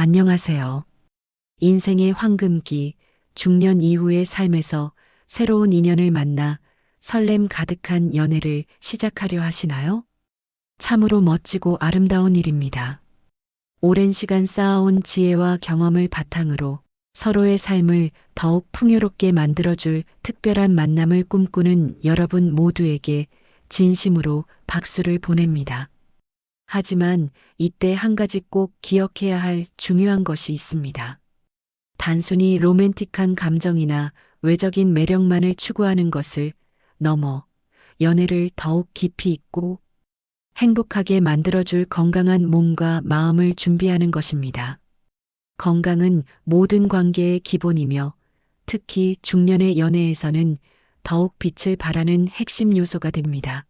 안녕하세요. 인생의 황금기, 중년 이후의 삶에서 새로운 인연을 만나 설렘 가득한 연애를 시작하려 하시나요? 참으로 멋지고 아름다운 일입니다. 오랜 시간 쌓아온 지혜와 경험을 바탕으로 서로의 삶을 더욱 풍요롭게 만들어줄 특별한 만남을 꿈꾸는 여러분 모두에게 진심으로 박수를 보냅니다. 하지만 이때 한 가지 꼭 기억해야 할 중요한 것이 있습니다. 단순히 로맨틱한 감정이나 외적인 매력만을 추구하는 것을 넘어 연애를 더욱 깊이 있고 행복하게 만들어줄 건강한 몸과 마음을 준비하는 것입니다. 건강은 모든 관계의 기본이며 특히 중년의 연애에서는 더욱 빛을 발하는 핵심 요소가 됩니다.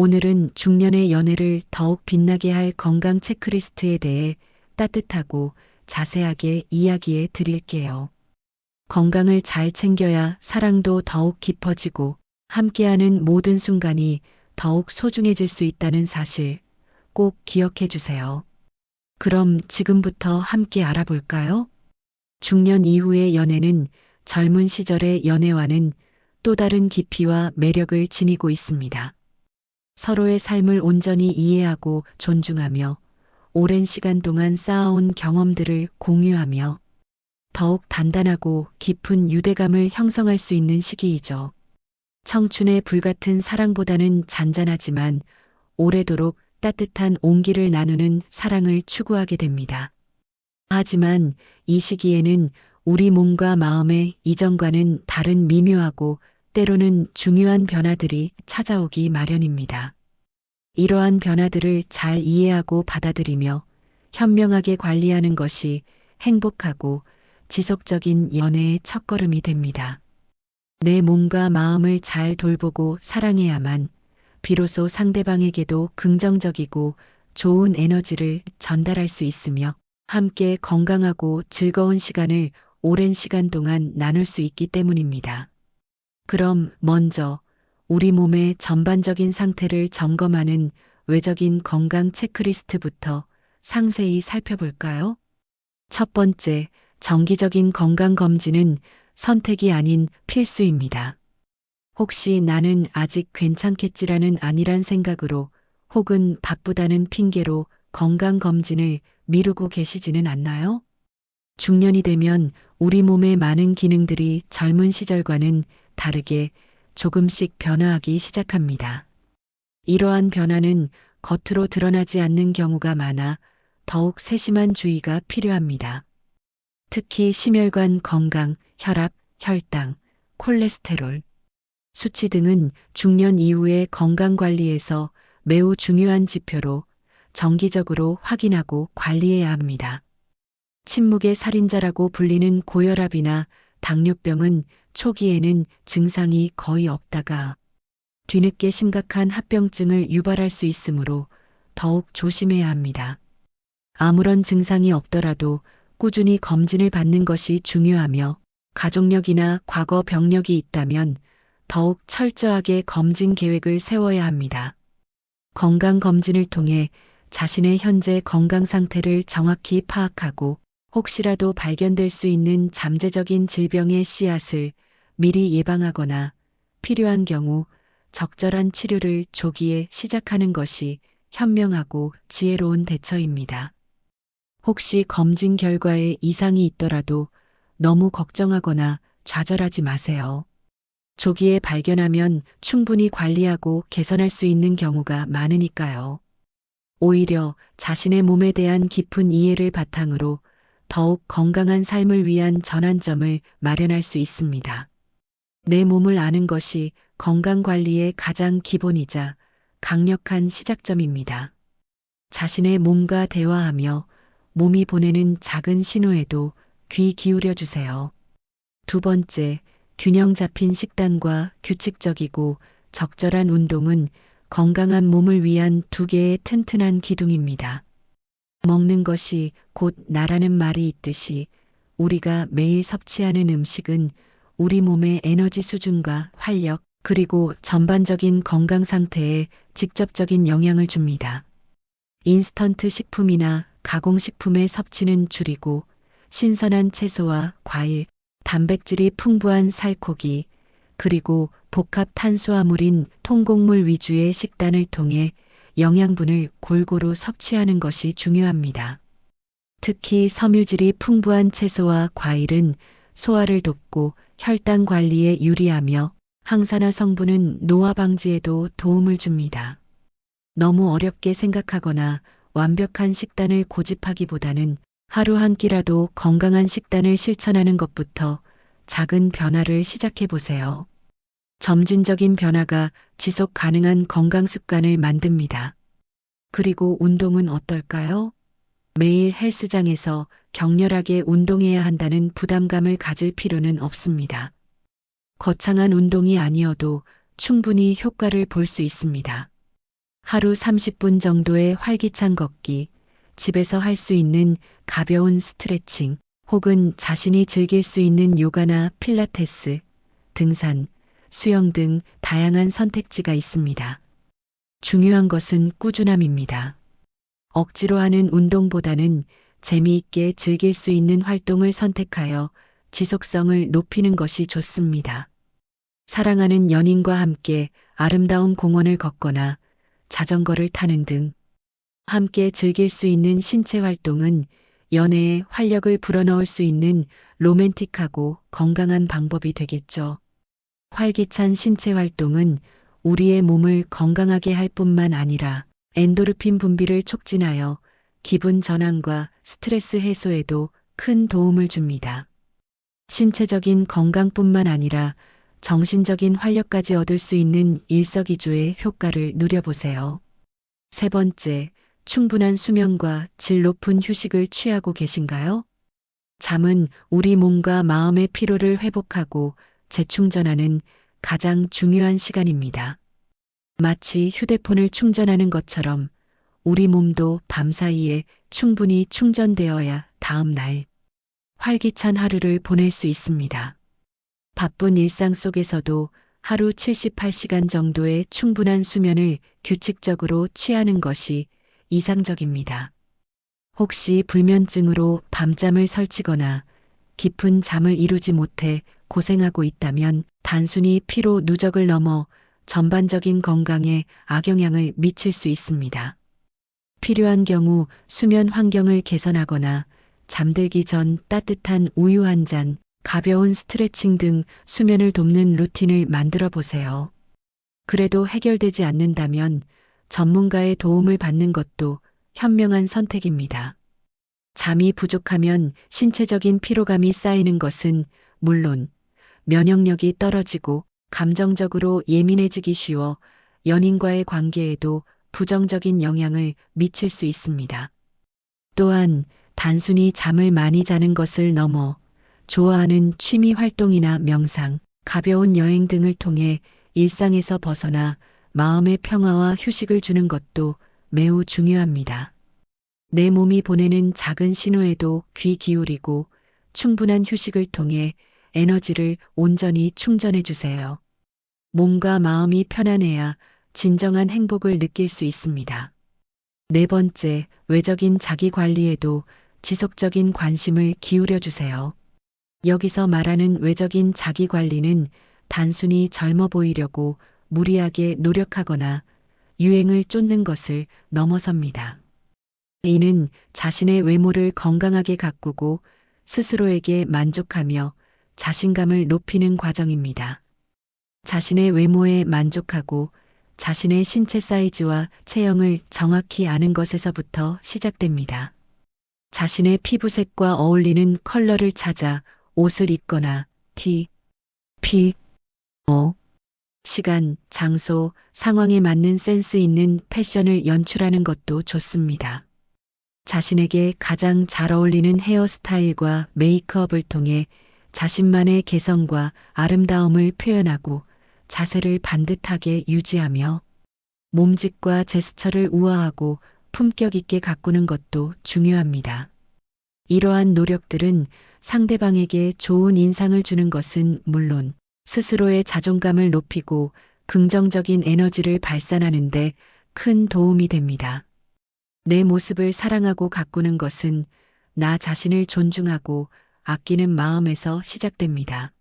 오늘은 중년의 연애를 더욱 빛나게 할 건강 체크리스트에 대해 따뜻하고 자세하게 이야기해 드릴게요. 건강을 잘 챙겨야 사랑도 더욱 깊어지고 함께하는 모든 순간이 더욱 소중해질 수 있다는 사실 꼭 기억해 주세요. 그럼 지금부터 함께 알아볼까요? 중년 이후의 연애는 젊은 시절의 연애와는 또 다른 깊이와 매력을 지니고 있습니다. 서로의 삶을 온전히 이해하고 존중하며 오랜 시간 동안 쌓아온 경험들을 공유하며 더욱 단단하고 깊은 유대감을 형성할 수 있는 시기이죠. 청춘의 불같은 사랑보다는 잔잔하지만 오래도록 따뜻한 온기를 나누는 사랑을 추구하게 됩니다. 하지만 이 시기에는 우리 몸과 마음의 이전과는 다른 미묘하고 때로는 중요한 변화들이 찾아오기 마련입니다. 이러한 변화들을 잘 이해하고 받아들이며 현명하게 관리하는 것이 행복하고 지속적인 연애의 첫걸음이 됩니다. 내 몸과 마음을 잘 돌보고 사랑해야만 비로소 상대방에게도 긍정적이고 좋은 에너지를 전달할 수 있으며 함께 건강하고 즐거운 시간을 오랜 시간 동안 나눌 수 있기 때문입니다. 그럼 먼저 우리 몸의 전반적인 상태를 점검하는 외적인 건강 체크리스트부터 상세히 살펴볼까요? 첫 번째, 정기적인 건강 검진은 선택이 아닌 필수입니다. 혹시 나는 아직 괜찮겠지라는 아니란 생각으로 혹은 바쁘다는 핑계로 건강 검진을 미루고 계시지는 않나요? 중년이 되면 우리 몸의 많은 기능들이 젊은 시절과는 다르게 조금씩 변화하기 시작합니다. 이러한 변화는 겉으로 드러나지 않는 경우가 많아 더욱 세심한 주의가 필요합니다. 특히 심혈관 건강, 혈압, 혈당, 콜레스테롤, 수치 등은 중년 이후의 건강 관리에서 매우 중요한 지표로 정기적으로 확인하고 관리해야 합니다. 침묵의 살인자라고 불리는 고혈압이나 당뇨병은 초기에는 증상이 거의 없다가 뒤늦게 심각한 합병증을 유발할 수 있으므로 더욱 조심해야 합니다. 아무런 증상이 없더라도 꾸준히 검진을 받는 것이 중요하며 가족력이나 과거 병력이 있다면 더욱 철저하게 검진 계획을 세워야 합니다. 건강검진을 통해 자신의 현재 건강 상태를 정확히 파악하고 혹시라도 발견될 수 있는 잠재적인 질병의 씨앗을 미리 예방하거나 필요한 경우 적절한 치료를 조기에 시작하는 것이 현명하고 지혜로운 대처입니다. 혹시 검진 결과에 이상이 있더라도 너무 걱정하거나 좌절하지 마세요. 조기에 발견하면 충분히 관리하고 개선할 수 있는 경우가 많으니까요. 오히려 자신의 몸에 대한 깊은 이해를 바탕으로 더욱 건강한 삶을 위한 전환점을 마련할 수 있습니다. 내 몸을 아는 것이 건강 관리의 가장 기본이자 강력한 시작점입니다. 자신의 몸과 대화하며 몸이 보내는 작은 신호에도 귀 기울여 주세요. 두 번째, 균형 잡힌 식단과 규칙적이고 적절한 운동은 건강한 몸을 위한 두 개의 튼튼한 기둥입니다. 먹는 것이 곧 나라는 말이 있듯이 우리가 매일 섭취하는 음식은 우리 몸의 에너지 수준과 활력 그리고 전반적인 건강 상태에 직접적인 영향을 줍니다. 인스턴트 식품이나 가공식품의 섭취는 줄이고 신선한 채소와 과일, 단백질이 풍부한 살코기, 그리고 복합 탄수화물인 통곡물 위주의 식단을 통해 영양분을 골고루 섭취하는 것이 중요합니다. 특히 섬유질이 풍부한 채소와 과일은 소화를 돕고 혈당 관리에 유리하며 항산화 성분은 노화 방지에도 도움을 줍니다. 너무 어렵게 생각하거나 완벽한 식단을 고집하기보다는 하루 한 끼라도 건강한 식단을 실천하는 것부터 작은 변화를 시작해 보세요. 점진적인 변화가 지속 가능한 건강 습관을 만듭니다. 그리고 운동은 어떨까요? 매일 헬스장에서 격렬하게 운동해야 한다는 부담감을 가질 필요는 없습니다. 거창한 운동이 아니어도 충분히 효과를 볼 수 있습니다. 하루 30분 정도의 활기찬 걷기, 집에서 할 수 있는 가벼운 스트레칭, 혹은 자신이 즐길 수 있는 요가나 필라테스, 등산, 수영 등 다양한 선택지가 있습니다. 중요한 것은 꾸준함입니다. 억지로 하는 운동보다는 재미있게 즐길 수 있는 활동을 선택하여 지속성을 높이는 것이 좋습니다. 사랑하는 연인과 함께 아름다운 공원을 걷거나 자전거를 타는 등 함께 즐길 수 있는 신체 활동은 연애에 활력을 불어넣을 수 있는 로맨틱하고 건강한 방법이 되겠죠. 활기찬 신체 활동은 우리의 몸을 건강하게 할 뿐만 아니라 엔도르핀 분비를 촉진하여 기분 전환과 스트레스 해소에도 큰 도움을 줍니다. 신체적인 건강뿐만 아니라 정신적인 활력까지 얻을 수 있는 일석이조의 효과를 누려보세요. 세 번째, 충분한 수면과 질 높은 휴식을 취하고 계신가요? 잠은 우리 몸과 마음의 피로를 회복하고 재충전하는 가장 중요한 시간입니다. 마치 휴대폰을 충전하는 것처럼 우리 몸도 밤 사이에 충분히 충전되어야 다음 날 활기찬 하루를 보낼 수 있습니다. 바쁜 일상 속에서도 하루 78시간 정도의 충분한 수면을 규칙적으로 취하는 것이 이상적입니다. 혹시 불면증으로 밤잠을 설치거나 깊은 잠을 이루지 못해 고생하고 있다면 단순히 피로 누적을 넘어 전반적인 건강에 악영향을 미칠 수 있습니다. 필요한 경우 수면 환경을 개선하거나 잠들기 전 따뜻한 우유 한 잔, 가벼운 스트레칭 등 수면을 돕는 루틴을 만들어 보세요. 그래도 해결되지 않는다면 전문가의 도움을 받는 것도 현명한 선택입니다. 잠이 부족하면 신체적인 피로감이 쌓이는 것은 물론 면역력이 떨어지고 감정적으로 예민해지기 쉬워 연인과의 관계에도 부정적인 영향을 미칠 수 있습니다. 또한 단순히 잠을 많이 자는 것을 넘어 좋아하는 취미 활동이나 명상, 가벼운 여행 등을 통해 일상에서 벗어나 마음의 평화와 휴식을 주는 것도 매우 중요합니다. 내 몸이 보내는 작은 신호에도 귀 기울이고 충분한 휴식을 통해 에너지를 온전히 충전해 주세요. 몸과 마음이 편안해야 진정한 행복을 느낄 수 있습니다. 네 번째, 외적인 자기 관리에도 지속적인 관심을 기울여 주세요. 여기서 말하는 외적인 자기 관리는 단순히 젊어 보이려고 무리하게 노력하거나 유행을 쫓는 것을 넘어섭니다. 이는 자신의 외모를 건강하게 가꾸고 스스로에게 만족하며 자신감을 높이는 과정입니다. 자신의 외모에 만족하고 자신의 신체 사이즈와 체형을 정확히 아는 것에서부터 시작됩니다. 자신의 피부색과 어울리는 컬러를 찾아 옷을 입거나 T, P, O, 시간, 장소, 상황에 맞는 센스 있는 패션을 연출하는 것도 좋습니다. 자신에게 가장 잘 어울리는 헤어스타일과 메이크업을 통해 자신만의 개성과 아름다움을 표현하고 자세를 반듯하게 유지하며 몸짓과 제스처를 우아하고 품격 있게 가꾸는 것도 중요합니다. 이러한 노력들은 상대방에게 좋은 인상을 주는 것은 물론 스스로의 자존감을 높이고 긍정적인 에너지를 발산하는데 큰 도움이 됩니다. 내 모습을 사랑하고 가꾸는 것은 나 자신을 존중하고 아끼는 마음에서 시작됩니다.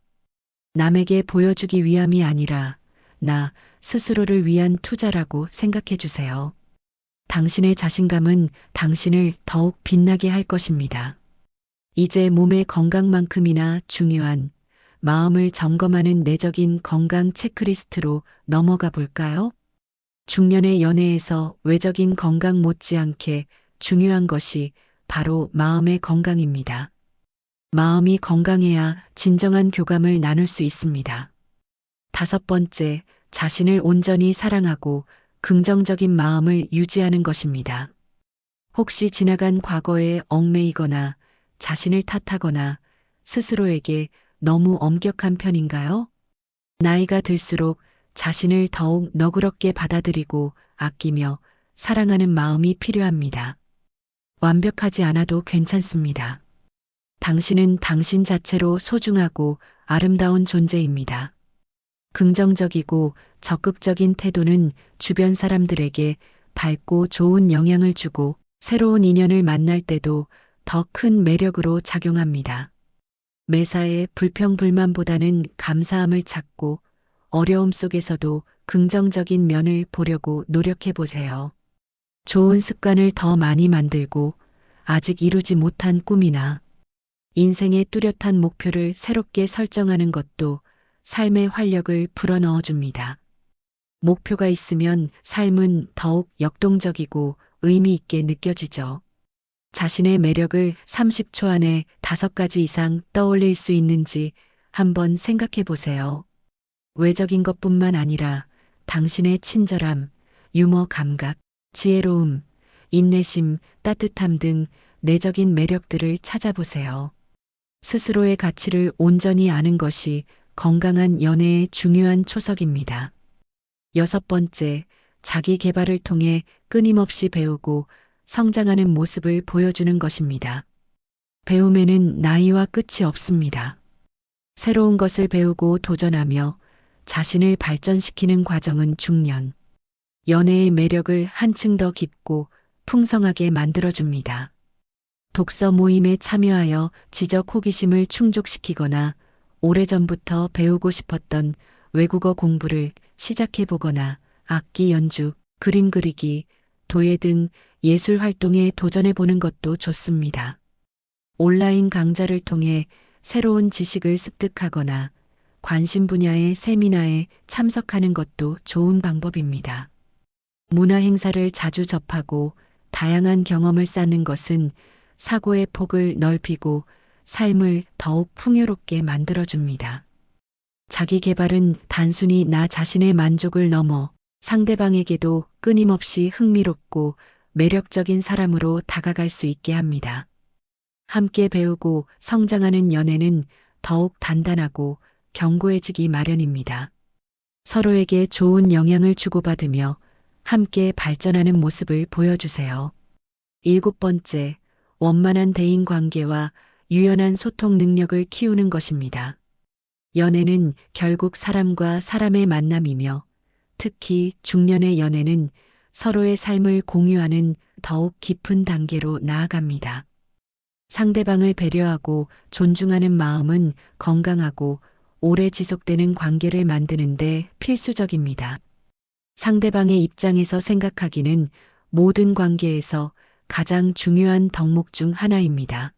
남에게 보여주기 위함이 아니라 나 스스로를 위한 투자라고 생각해 주세요. 당신의 자신감은 당신을 더욱 빛나게 할 것입니다. 이제 몸의 건강만큼이나 중요한 마음을 점검하는 내적인 건강 체크리스트로 넘어가 볼까요? 중년의 연애에서 외적인 건강 못지않게 중요한 것이 바로 마음의 건강입니다. 마음이 건강해야 진정한 교감을 나눌 수 있습니다. 다섯 번째, 자신을 온전히 사랑하고 긍정적인 마음을 유지하는 것입니다. 혹시 지나간 과거에 얽매이거나 자신을 탓하거나 스스로에게 너무 엄격한 편인가요? 나이가 들수록 자신을 더욱 너그럽게 받아들이고 아끼며 사랑하는 마음이 필요합니다. 완벽하지 않아도 괜찮습니다. 당신은 당신 자체로 소중하고 아름다운 존재입니다. 긍정적이고 적극적인 태도는 주변 사람들에게 밝고 좋은 영향을 주고 새로운 인연을 만날 때도 더 큰 매력으로 작용합니다. 매사에 불평불만보다는 감사함을 찾고 어려움 속에서도 긍정적인 면을 보려고 노력해 보세요. 좋은 습관을 더 많이 만들고 아직 이루지 못한 꿈이나 인생의 뚜렷한 목표를 새롭게 설정하는 것도 삶의 활력을 불어넣어 줍니다. 목표가 있으면 삶은 더욱 역동적이고 의미 있게 느껴지죠. 자신의 매력을 30초 안에 다섯 가지 이상 떠올릴 수 있는지 한번 생각해 보세요. 외적인 것뿐만 아니라 당신의 친절함, 유머 감각, 지혜로움, 인내심, 따뜻함 등 내적인 매력들을 찾아보세요. 스스로의 가치를 온전히 아는 것이 건강한 연애의 중요한 초석입니다. 여섯 번째, 자기 개발을 통해 끊임없이 배우고 성장하는 모습을 보여주는 것입니다. 배움에는 나이와 끝이 없습니다. 새로운 것을 배우고 도전하며 자신을 발전시키는 과정은 중년. 연애의 매력을 한층 더 깊고 풍성하게 만들어줍니다. 독서 모임에 참여하여 지적 호기심을 충족시키거나 오래전부터 배우고 싶었던 외국어 공부를 시작해 보거나 악기 연주, 그림 그리기, 도예 등 예술 활동에 도전해 보는 것도 좋습니다. 온라인 강좌를 통해 새로운 지식을 습득하거나 관심 분야의 세미나에 참석하는 것도 좋은 방법입니다. 문화 행사를 자주 접하고 다양한 경험을 쌓는 것은 사고의 폭을 넓히고 삶을 더욱 풍요롭게 만들어줍니다. 자기 개발은 단순히 나 자신의 만족을 넘어 상대방에게도 끊임없이 흥미롭고 매력적인 사람으로 다가갈 수 있게 합니다. 함께 배우고 성장하는 연애는 더욱 단단하고 견고해지기 마련입니다. 서로에게 좋은 영향을 주고받으며 함께 발전하는 모습을 보여주세요. 일곱 번째, 원만한 대인 관계와 유연한 소통 능력을 키우는 것입니다. 연애는 결국 사람과 사람의 만남이며 특히 중년의 연애는 서로의 삶을 공유하는 더욱 깊은 단계로 나아갑니다. 상대방을 배려하고 존중하는 마음은 건강하고 오래 지속되는 관계를 만드는데 필수적입니다. 상대방의 입장에서 생각하기는 모든 관계에서 가장 중요한 덕목 중 하나입니다.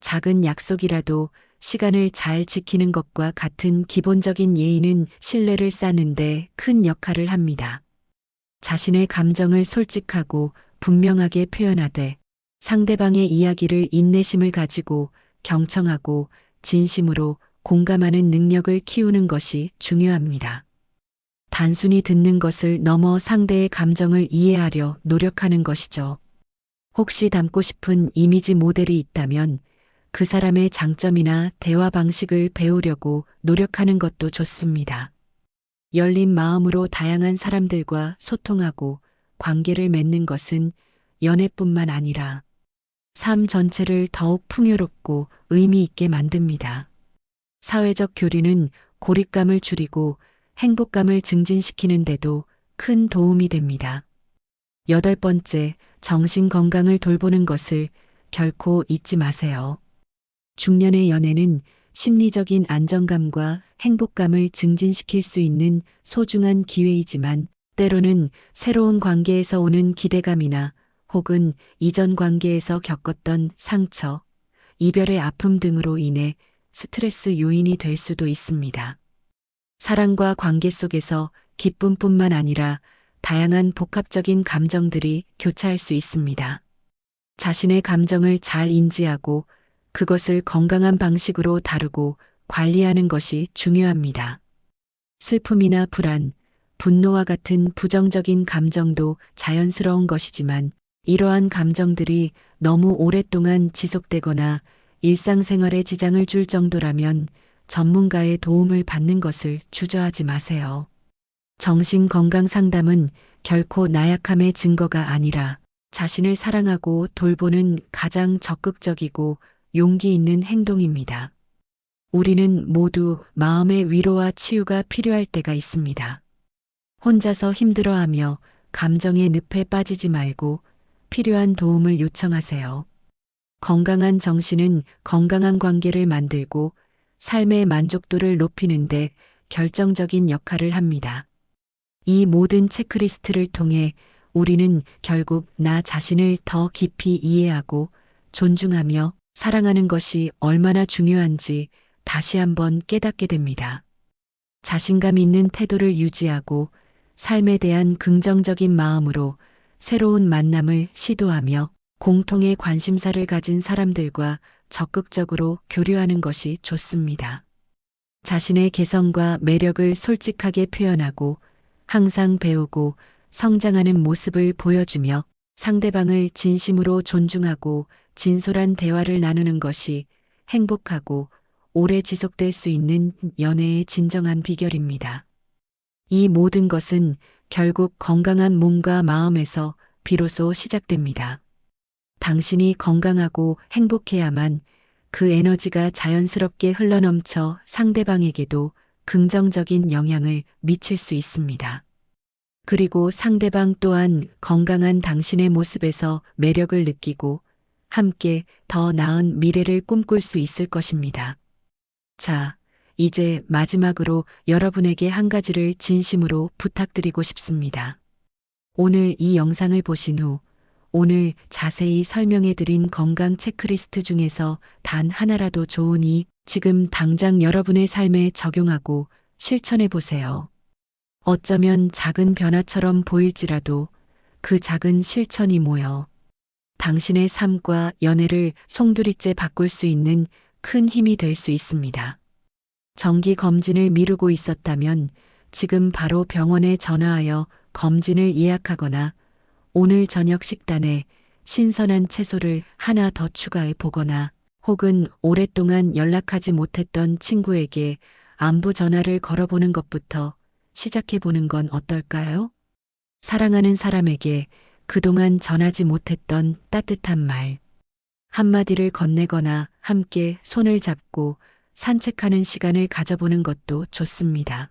작은 약속이라도 시간을 잘 지키는 것과 같은 기본적인 예의는 신뢰를 쌓는데 큰 역할을 합니다. 자신의 감정을 솔직하고 분명하게 표현하되 상대방의 이야기를 인내심을 가지고 경청하고 진심으로 공감하는 능력을 키우는 것이 중요합니다. 단순히 듣는 것을 넘어 상대의 감정을 이해하려 노력하는 것이죠. 혹시 닮고 싶은 이미지 모델이 있다면 그 사람의 장점이나 대화 방식을 배우려고 노력하는 것도 좋습니다. 열린 마음으로 다양한 사람들과 소통하고 관계를 맺는 것은 연애뿐만 아니라 삶 전체를 더욱 풍요롭고 의미 있게 만듭니다. 사회적 교류는 고립감을 줄이고 행복감을 증진시키는데도 큰 도움이 됩니다. 여덟 번째, 정신 건강을 돌보는 것을 결코 잊지 마세요. 중년의 연애는 심리적인 안정감과 행복감을 증진시킬 수 있는 소중한 기회이지만 때로는 새로운 관계에서 오는 기대감이나 혹은 이전 관계에서 겪었던 상처, 이별의 아픔 등으로 인해 스트레스 요인이 될 수도 있습니다. 사랑과 관계 속에서 기쁨뿐만 아니라 다양한 복합적인 감정들이 교차할 수 있습니다. 자신의 감정을 잘 인지하고 그것을 건강한 방식으로 다루고 관리하는 것이 중요합니다. 슬픔이나 불안, 분노와 같은 부정적인 감정도 자연스러운 것이지만 이러한 감정들이 너무 오랫동안 지속되거나 일상생활에 지장을 줄 정도라면 전문가의 도움을 받는 것을 주저하지 마세요. 정신 건강 상담은 결코 나약함의 증거가 아니라 자신을 사랑하고 돌보는 가장 적극적이고 용기 있는 행동입니다. 우리는 모두 마음의 위로와 치유가 필요할 때가 있습니다. 혼자서 힘들어하며 감정의 늪에 빠지지 말고 필요한 도움을 요청하세요. 건강한 정신은 건강한 관계를 만들고 삶의 만족도를 높이는데 결정적인 역할을 합니다. 이 모든 체크리스트를 통해 우리는 결국 나 자신을 더 깊이 이해하고 존중하며 사랑하는 것이 얼마나 중요한지 다시 한번 깨닫게 됩니다. 자신감 있는 태도를 유지하고 삶에 대한 긍정적인 마음으로 새로운 만남을 시도하며 공통의 관심사를 가진 사람들과 적극적으로 교류하는 것이 좋습니다. 자신의 개성과 매력을 솔직하게 표현하고 항상 배우고 성장하는 모습을 보여주며 상대방을 진심으로 존중하고 진솔한 대화를 나누는 것이 행복하고 오래 지속될 수 있는 연애의 진정한 비결입니다. 이 모든 것은 결국 건강한 몸과 마음에서 비로소 시작됩니다. 당신이 건강하고 행복해야만 그 에너지가 자연스럽게 흘러넘쳐 상대방에게도 긍정적인 영향을 미칠 수 있습니다. 그리고 상대방 또한 건강한 당신의 모습에서 매력을 느끼고 함께 더 나은 미래를 꿈꿀 수 있을 것입니다. 자, 이제 마지막으로 여러분에게 한 가지를 진심으로 부탁드리고 싶습니다. 오늘 이 영상을 보신 후 오늘 자세히 설명해 드린 건강 체크리스트 중에서 단 하나라도 좋으니 지금 당장 여러분의 삶에 적용하고 실천해 보세요. 어쩌면 작은 변화처럼 보일지라도 그 작은 실천이 모여 당신의 삶과 연애를 송두리째 바꿀 수 있는 큰 힘이 될 수 있습니다. 정기 검진을 미루고 있었다면 지금 바로 병원에 전화하여 검진을 예약하거나 오늘 저녁 식단에 신선한 채소를 하나 더 추가해 보거나 혹은 오랫동안 연락하지 못했던 친구에게 안부 전화를 걸어보는 것부터 시작해 보는 건 어떨까요? 사랑하는 사람에게 그동안 전하지 못했던 따뜻한 말, 한마디를 건네거나 함께 손을 잡고 산책하는 시간을 가져보는 것도 좋습니다.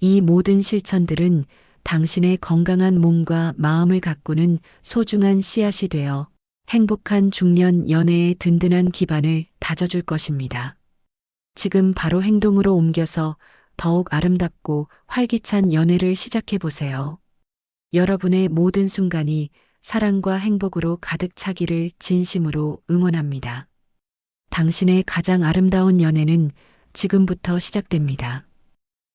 이 모든 실천들은 당신의 건강한 몸과 마음을 가꾸는 소중한 씨앗이 되어 행복한 중년 연애의 든든한 기반을 다져줄 것입니다. 지금 바로 행동으로 옮겨서 더욱 아름답고 활기찬 연애를 시작해 보세요. 여러분의 모든 순간이 사랑과 행복으로 가득 차기를 진심으로 응원합니다. 당신의 가장 아름다운 연애는 지금부터 시작됩니다.